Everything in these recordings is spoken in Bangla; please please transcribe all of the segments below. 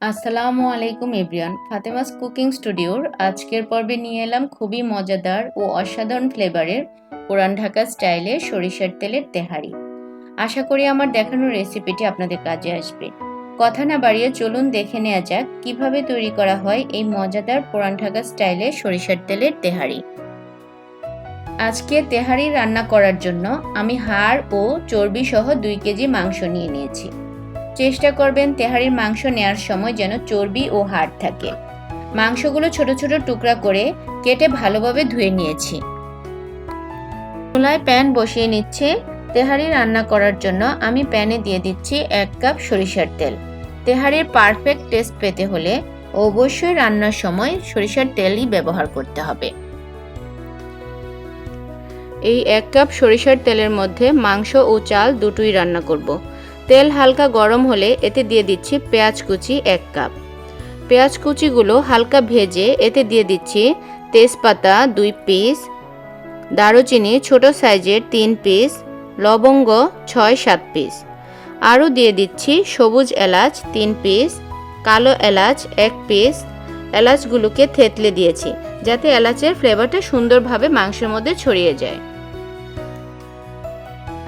আসসালামু আলাইকুম এভরিয়ান ফাতেমাস কুকিং স্টুডিওর আজকের পর্বে নিয়ে এলাম খুবই মজাদার ও অসাধারণ ফ্লেভারের পুরান ঢাকা স্টাইলে সরিষার তেলের তেহারি। আশা করি আমার দেখানো রেসিপিটি আপনাদের কাজে আসবে। কথা না বাড়িয়ে চলুন দেখে নেওয়া যাক কীভাবে তৈরি করা হয় এই মজাদার পুরান ঢাকা স্টাইলে সরিষার তেলের তেহারি। আজকে তেহারি রান্না করার জন্য আমি হাড় ও চর্বি সহ দুই কেজি মাংস নিয়ে নিয়েছি। চেষ্টা করবেন তেহারির মাংস নেয়ার সময় যেন চর্বি ও হাড় থাকে। মাংসগুলো ছোট ছোট টুকরা করে কেটে ভালোভাবে ধুয়ে নিয়েছি। চুলায় প্যান বসিয়ে নিচ্ছে। তেহারি রান্না করার জন্য আমি প্যানে দিয়ে দিচ্ছি এক কাপ সরিষার তেল। তেহারির পারফেক্ট টেস্ট পেতে হলে অবশ্যই রান্নার সময় সরিষার তেলই ব্যবহার করতে হবে। এই এক কাপ সরিষার তেলের মধ্যে মাংস ও চাল দুটোই রান্না করব। তেল হালকা গরম হলে এতে দিয়ে দিচ্ছি পেঁয়াজ কুচি এক কাপ। পেঁয়াজ কুচিগুলো হালকা ভেজে এতে দিয়ে দিচ্ছি তেজপাতা দুই পিস, দারুচিনি ছোট সাইজের তিন পিস, লবঙ্গ ছয় সাত পিস। আরও দিয়ে দিচ্ছি সবুজ এলাচ তিন পিস, কালো এলাচ এক পিস। এলাচগুলোকে থেতলে দিয়েছি যাতে এলাচের ফ্লেভারটা সুন্দরভাবে মাংসের মধ্যে ছড়িয়ে যায়।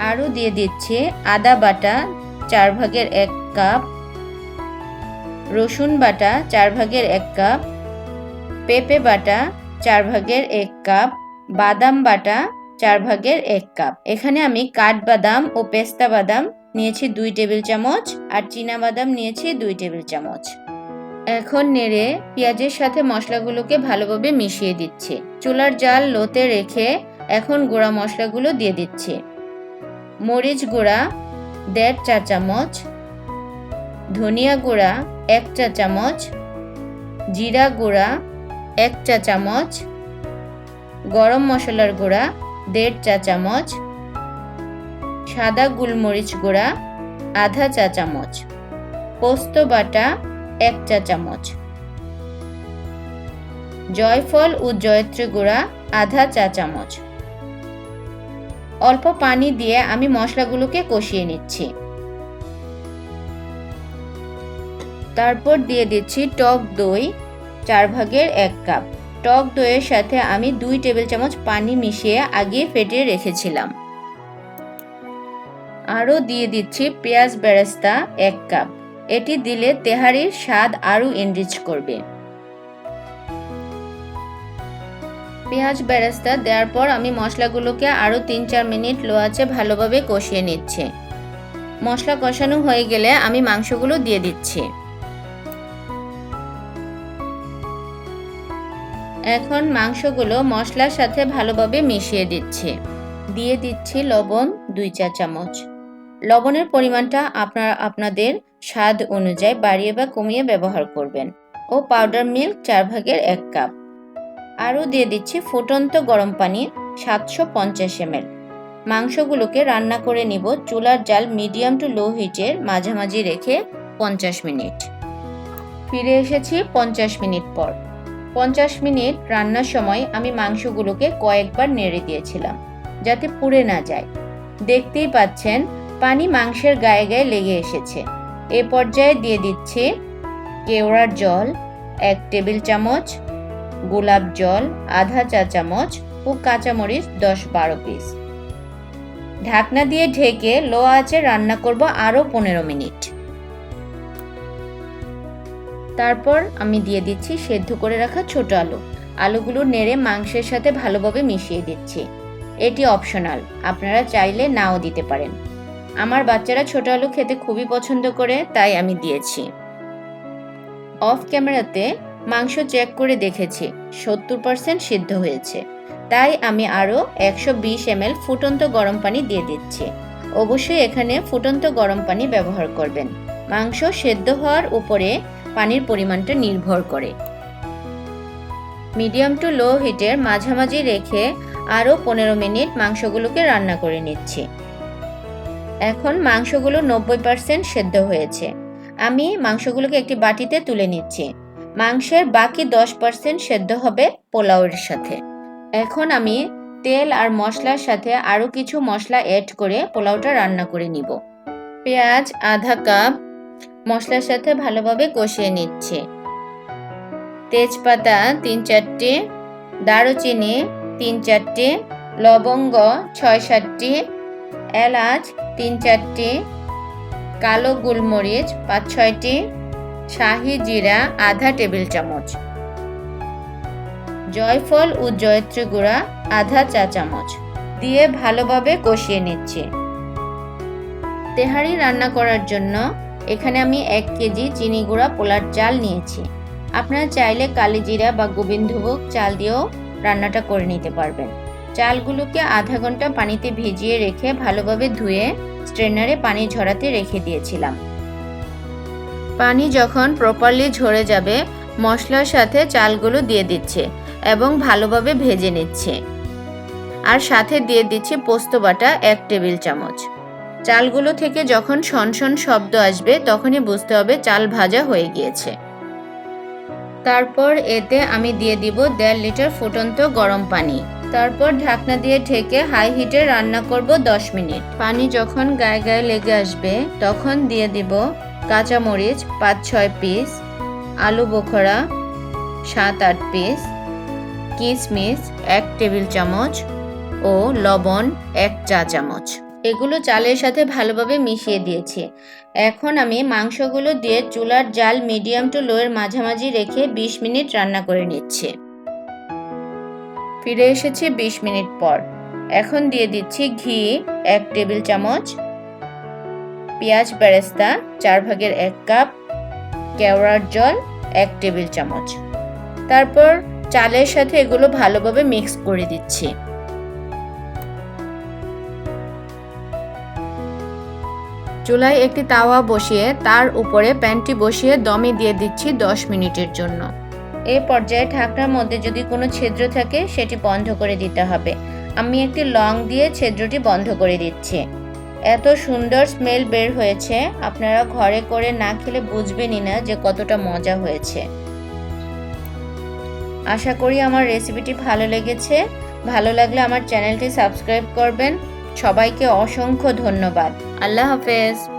আরও দিয়ে দিচ্ছে আদা বাটা চার ভাগের এক কাপ। রসুন বাটা চার ভাগের এক কাপ। পেঁপে বাটা চার ভাগের এক কাপ। বাদাম বাটা চার ভাগের এক কাপ। এখানে আমি কাঠবাদাম ও পেস্তা বাদাম নিয়েছি দুই টেবিল চামচ আর চীনা বাদাম নিয়েছি দুই টেবিল চামচ। এখন নেড়ে পেঁয়াজের সাথে মশলাগুলোকে ভালোভাবে মিশিয়ে দিচ্ছি। চুলার জাল লোতে রেখে এখন গুঁড়া মশলাগুলো দিয়ে দিচ্ছি। মরিচ গুঁড়া দেড় চা চামচ, ধনিয়া গুঁড়া এক চা চামচ, জিরা গুঁড়া এক চা চামচ, গরম মশলার গুঁড়া দেড় চা চামচ, সাদা গোলমরিচ গুঁড়া আধা চা চামচ, পোস্ত বাটা এক চা চামচ, জয়ফল ও জয়ত্রী গুঁড়া আধা চা চামচ। অল্প পানি দিয়ে আমি মশলাগুলোকে কষিয়ে নিচ্ছি। তারপর দিয়ে দিচ্ছি টক দই চার ভাগের এক কাপ। টক দইয়ের সাথে আমি দুই টেবিল চামচ পানি মিশিয়ে আগে ফেটিয়ে রেখেছিলাম। আরও দিয়ে দিচ্ছি পেঁয়াজ বেরেস্তা এক কাপ। এটি দিলে তেহারির স্বাদ আরও এনরিচ করবে। পেঁয়াজ বেরেস্তা দেওয়ার পর আমি মশলাগুলোকে আরও তিন চার মিনিট লো আছে ভালোভাবে কষিয়ে নিচ্ছি। মশলা কষানো হয়ে গেলে আমি মাংসগুলো দিয়ে দিচ্ছি। এখন মাংসগুলো মশলার সাথে ভালোভাবে মিশিয়ে দিচ্ছি। দিয়ে দিচ্ছি লবণ দুই চা চামচ। লবণের পরিমাণটা আপনারা আপনাদের স্বাদ অনুযায়ী বাড়িয়ে বা কমিয়ে ব্যবহার করবেন। ও পাউডার মিল্ক চার ভাগের এক কাপ। আরও দিয়ে দিচ্ছি ফুটন্ত গরম পানি সাতশো পঞ্চাশ এমএল। মাংসগুলোকে রান্না করে নিব। চুলার জাল মিডিয়াম টু লো হিটের মাঝামাঝি রেখে পঞ্চাশ মিনিট। ফিরে এসেছি পঞ্চাশ মিনিট পর। পঞ্চাশ মিনিট রান্নার সময় আমি মাংসগুলোকে কয়েকবার নেড়ে দিয়েছিলাম, যাতে পুড়ে না যায়। দেখতেই পাচ্ছেন, পানি মাংসের গায়ে গায়ে লেগে এসেছে। এ পর্যায়ে দিয়ে দিচ্ছি কেওড়ার জল, এক টেবিল চামচ গোলাপ জল, আধা চা চামচ ও কাঁচামরিচ দশ বারো পিস ঢাকনা দিয়ে ঢেকে লো আঁচে রান্না করব আরও পনেরো মিনিট। তারপর আমি দিয়ে দিচ্ছি সেদ্ধ করে রাখা ছোট আলু। আলুগুলো নেড়ে মাংসের সাথে ভালোভাবে মিশিয়ে দিচ্ছি। এটি অপশনাল, আপনারা চাইলে নাও দিতে পারেন। আমার বাচ্চারা ছোট আলু খেতে খুবই পছন্দ করে, তাই আমি দিয়েছি। অফ ক্যামেরাতে মাংস চেক করে দেখেছি, সত্তর পার্সেন্ট সিদ্ধ হয়েছে। তাই আমি আরও একশো বিশ এমএল ফুটন্ত গরম পানি দিয়ে দিচ্ছি। অবশ্যই এখানে ফুটন্ত গরম পানি ব্যবহার করবেন। মাংস সেদ্ধ হওয়ার উপরে পানির পরিমাণটা নির্ভর করে। মিডিয়াম টু লো হিটের মাঝামাঝি রেখে আরও পনেরো মিনিট মাংসগুলোকে রান্না করে নিচ্ছি। এখন মাংসগুলো নব্বই পার্সেন্ট সেদ্ধ হয়েছে। আমি মাংসগুলোকে একটি বাটিতে তুলে নিচ্ছি। মাংসের বাকি দশ পার্সেন্ট সেদ্ধ হবে পোলাওয়ের সাথে। এখন আমি তেল আর মশলার সাথে আরও কিছু মশলা অ্যাড করে পোলাওটা রান্না করে নিব। পেঁয়াজ, আধা কাপ মশলার সাথে ভালোভাবে কষিয়ে নিচ্ছে। তেজপাতা তিন চারটে, দারুচিনি তিন চারটে, লবঙ্গ ছয় সাতটি, এলাচ তিন চারটি, কালো গোলমরিচ পাঁচ ছয়টি শাহি জিরা, আধা টেবিল চামচ। জয়ফল ও জয়ত্রী গুঁড়া, আধা চা চামচ। দিয়ে ভালোভাবে কষিয়ে নিচ্ছি। তেহারি রান্না করার জন্য এখানে আমি এক কেজি চিনি গুঁড়া পোলার চাল নিয়েছি। আপনারা চাইলে কালিজিরা বা গোবিন্দভোগ চাল দিয়েও রান্নাটা করে নিতে পারবেন। চালগুলোকে আধা ঘণ্টা পানিতে ভিজিয়ে রেখে ভালোভাবে ধুয়ে স্ট্রেনারে পানি ঝরাতে রেখে দিয়েছিলাম। পানি যখন প্রপারলি ঝরে যাবে, মশলার সাথে চালগুলো দিয়ে দিচ্ছে এবং ভালোভাবে ভেজে নিচ্ছে। আর সাথে দিয়ে দিচ্ছি পোস্ত বাটা এক টেবিল চামচ। চালগুলো থেকে যখন সনসন শব্দ আসবে, তখনই বুঝতে হবে চাল ভাজা হয়ে গিয়েছে। তারপর এতে আমি দিয়ে দিব দেড় লিটার ফুটন্ত গরম পানি। তারপর ঢাকনা দিয়ে ঢেকে হাই হিটে রান্না করব 10 মিনিট। পানি যখন গায়ে গায়ে লেগে আসবে, তখন দিয়ে দিব কাঁচামরিচ পাঁচ ছয় পিস আলু বোখরা সাত আট পিস কিশমিশ এক টেবিল চামচ ও লবণ এক চা চামচ। এগুলো চালের সাথে ভালোভাবে মিশিয়ে দিয়েছি। এখন আমি মাংসগুলো দিয়ে চুলার জাল মিডিয়াম টু লোয়ের মাঝামাঝি রেখে 20 মিনিট রান্না করে নিচ্ছি। ফিরে এসেছি 20 মিনিট পর। এখন দিয়ে দিচ্ছি ঘি এক টেবিল চামচ পেঁয়াজ বেরেস্তা চার ভাগের এক কাপ, কেওড়ার জল এক টেবিল চামচ। তারপর চালের সাথে এগুলো ভালোভাবে মিক্স করে দিচ্ছি। চুলায় একটি তাওয়া বসিয়ে তার উপরে প্যানটি বসিয়ে দমে দিয়ে দিচ্ছি 10 মিনিটের জন্য। এই পর্যায়ে ঢাকনার মধ্যে যদি কোনো ছিদ্র থাকে, সেটি বন্ধ করে দিতে হবে। আমি একটি লং দিয়ে ছিদ্রটি বন্ধ করে দিচ্ছি। এত সুন্দর স্মেল বের হয়েছে, আপনারা ঘরে করে না খেলে বুঝবেনই না যে কতটা মজা হয়েছে। আশা করি আমার রেসিপিটি ভালো লেগেছে। ভালো লাগলে আমার চ্যানেলটি সাবস্ক্রাইব করবেন। সবাইকে অসংখ্য ধন্যবাদ। আল্লাহ হাফেজ।